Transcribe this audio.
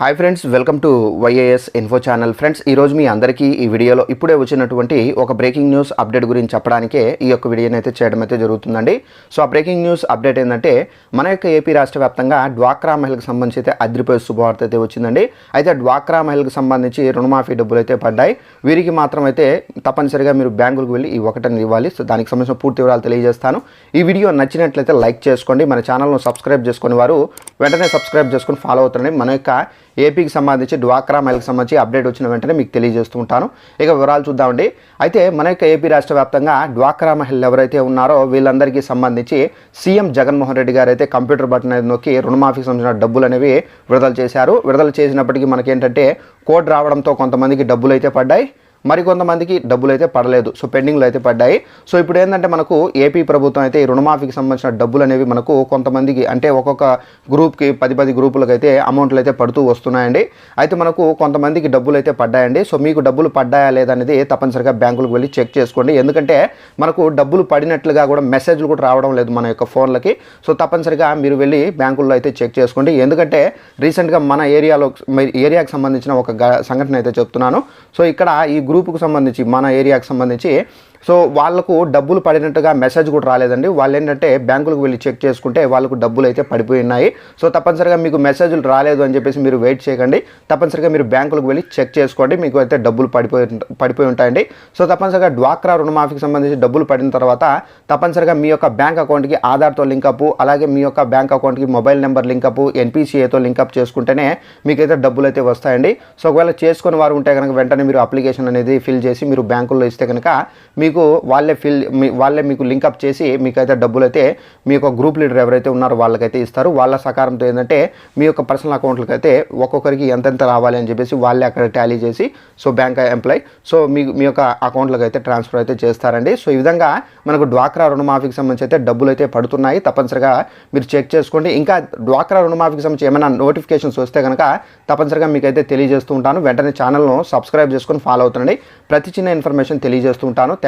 Hi friends welcome to YAS info channel friends ఈరోజు మీ అందరికీ ఈ వీడియోలో ఇప్పుడే వచ్చినటువంటి ఒక బ్రేకింగ్ న్యూస్ అప్డేట్ గురించి చెప్పడానికే ఈ యొక్క వీడియోని అయితే చేయడం అయితే జరుగుతుందండి. సో ఆ బ్రేకింగ్ న్యూస్ అప్డేట్ ఏంటంటే మన యొక్క ఏపీ రాష్ట్ర వ్యాప్తంగా డ్వాక్రా మహిళకు సంబంధించి అయితే అదిరిపోయే శుభవార్త అయితే వచ్చిందండి. అయితే డ్వాక్రా మహిళకు సంబంధించి రుణమాఫీ డబ్బులు అయితే పడ్డాయి. వీరికి మాత్రం అయితే తప్పనిసరిగా మీరు బ్యాంకులకు వెళ్ళి ఈ ఒకటని ఇవ్వాలి. సో దానికి సంబంధించిన పూర్తి వివరాలు తెలియజేస్తాను. ఈ వీడియో నచ్చినట్లయితే లైక్ చేసుకోండి మన ఛానల్ను సబ్స్క్రైబ్ చేసుకుని వారు వెంటనే సబ్స్క్రైబ్ చేసుకుని ఫాలో అవుతుండండి. మన యొక్క ఏపీకి సంబంధించి డ్వాక్రా మహిళకు సంబంధించి అప్డేట్ వచ్చిన వెంటనే మీకు తెలియజేస్తూ ఉంటాను. ఇక వివరాలు చూద్దామండి. అయితే మన యొక్క ఏపీ రాష్ట్ర వ్యాప్తంగా డ్వాక్రా మహిళలు ఎవరైతే ఉన్నారో వీళ్ళందరికీ సంబంధించి సీఎం జగన్మోహన్ రెడ్డి గారు అయితే కంప్యూటర్ బటన్ అనేది నొక్కి రుణమాఫీకి సంబంధించిన డబ్బులు అనేవి విడుదల చేశారు. విడుదల చేసినప్పటికీ మనకేంటంటే కోడ్ రావడంతో కొంతమందికి డబ్బులు అయితే పడ్డాయి. మరికొంతమందికి డబ్బులు అయితే పడలేదు. సో పెండింగ్లు అయితే పడ్డాయి. సో ఇప్పుడు ఏంటంటే మనకు ఏపీ ప్రభుత్వం అయితే ఈ రుణమాఫీకి సంబంధించిన డబ్బులు అనేవి మనకు కొంతమందికి అంటే ఒక్కొక్క గ్రూప్కి పది పది గ్రూపులకు అయితే అమౌంట్లు అయితే పడుతూ వస్తున్నాయండి. అయితే మనకు కొంతమందికి డబ్బులు అయితే పడ్డాయండి. సో మీకు డబ్బులు పడ్డాయా లేదనేది తప్పనిసరిగా బ్యాంకులకు వెళ్ళి చెక్ చేసుకోండి. ఎందుకంటే మనకు డబ్బులు పడినట్లుగా కూడా మెసేజ్లు కూడా రావడం లేదు మన యొక్క ఫోన్లకి. సో తప్పనిసరిగా మీరు వెళ్ళి బ్యాంకుల్లో అయితే చెక్ చేసుకోండి. ఎందుకంటే రీసెంట్గా మన ఏరియాలో ఏరియాకి సంబంధించిన ఒక గ- సంఘటన అయితే చెప్తున్నాను. సో ఇక్కడ ఈ గ్రూపుకు సంబంధించి మన ఏరియాకు సంబంధించి సో వాళ్ళకు డబ్బులు పడినట్టుగా మెసేజ్ కూడా రాలేదండి. వాళ్ళు ఏంటంటే బ్యాంకులకు వెళ్ళి చెక్ చేసుకుంటే వాళ్ళకు డబ్బులు అయితే పడిపోయి ఉన్నాయి. సో తప్పనిసరిగా మీకు మెసేజ్లు రాలేదు అని చెప్పేసి మీరు వెయిట్ చేయకండి. తప్పనిసరిగా మీరు బ్యాంకులకు వెళ్ళి చెక్ చేసుకోండి. మీకు అయితే డబ్బులు పడిపోయి పడిపోయి ఉంటాయండి. సో తప్పనిసరిగా డ్వాక్రా రుణమాఫీకి సంబంధించి డబ్బులు పడిన తర్వాత తప్పనిసరిగా మీ యొక్క బ్యాంక్ అకౌంట్కి ఆధార్తో లింకప్ అలాగే మీ యొక్క బ్యాంక్ అకౌంట్కి మొబైల్ నెంబర్ లింకప్ ఎన్పిసిఏతో లింకప్ చేసుకుంటేనే మీకైతే డబ్బులు అయితే వస్తాయండి. సో ఒకవేళ చేసుకుని వారు ఉంటే కనుక వెంటనే మీరు అప్లికేషన్ అనేది ఫిల్ చేసి మీరు బ్యాంకుల్లో ఇస్తే కనుక మీకు వాళ్ళే ఫిల్ మీ వాళ్ళే మీకు లింకప్ చేసి మీకైతే డబ్బులు అయితే మీ యొక్క గ్రూప్ లీడర్ ఎవరైతే ఉన్నారో వాళ్ళకైతే ఇస్తారు. వాళ్ళ సహకారంతో ఏంటంటే మీ యొక్క పర్సనల్ అకౌంట్లకి అయితే ఒక్కొక్కరికి ఎంతెంత రావాలి అని చెప్పేసి వాళ్ళే అక్కడ టాలీ చేసి సో బ్యాంక్ ఎంప్లాయ్ సో మీ మీ యొక్క అకౌంట్లకు అయితే ట్రాన్స్ఫర్ అయితే చేస్తారండి. సో ఈ విధంగా మనకు డ్వాక్రా రుణమాఫీకి సంబంధించి అయితే డబ్బులు అయితే పడుతున్నాయి. తప్పనిసరిగా మీరు చెక్ చేసుకోండి. ఇంకా డ్వాక్రా రుణమాఫీకి సంబంధించి ఏమైనా నోటిఫికేషన్స్ వస్తే కనుక తప్పనిసరిగా మీకైతే తెలియజేస్తూ ఉంటాను. వెంటనే ఛానల్ను సబ్స్క్రైబ్ చేసుకొని ఫాలో అవుతుండండి. ప్రతి చిన్న ఇన్ఫర్మేషన్ తెలియజేస్తూ ఉంటాను.